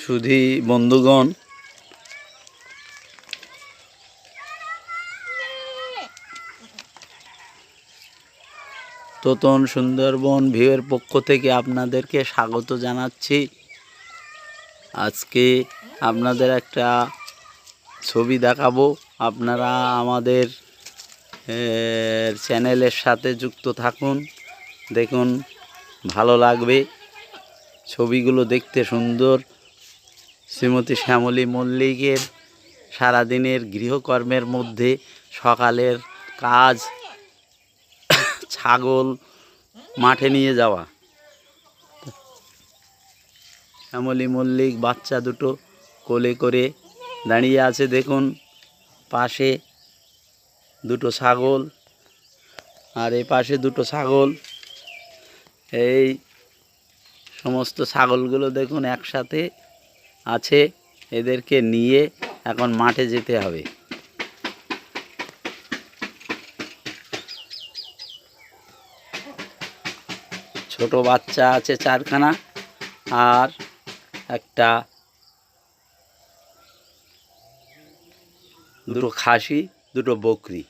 সুধী বন্ধুগণ তোতন সুন্দরবন ভিউয়ের পক্ষ থেকে আপনাদেরকে স্বাগত জানাচ্ছি। আজকে আপনাদের একটা ছবি দেখাবো। আপনারা আমাদের চ্যানেলের সাথে যুক্ত থাকুন। দেখুন, ভালো লাগবে। ছবিগুলো দেখতে সুন্দর। শ্রীমতী শ্যামলী মল্লিকের সারাদিনের গৃহকর্মের মধ্যে সকালের কাজ, ছাগল মাঠে নিয়ে যাওয়া। শ্যামলী মল্লিক, বাচ্চা দুটো কোলে করে দাঁড়িয়ে আছে দেখুন, পাশে দুটো ছাগল, আর এ পাশে দুটো ছাগল। এই সমস্ত ছাগলগুলো দেখুন একসাথে আছে, এদেরকে নিয়ে এখন মাঠে যেতে হবে। ছোট বাচ্চা আছে চারখানা, আর একটা দুটো খাসি দুটো বকরি।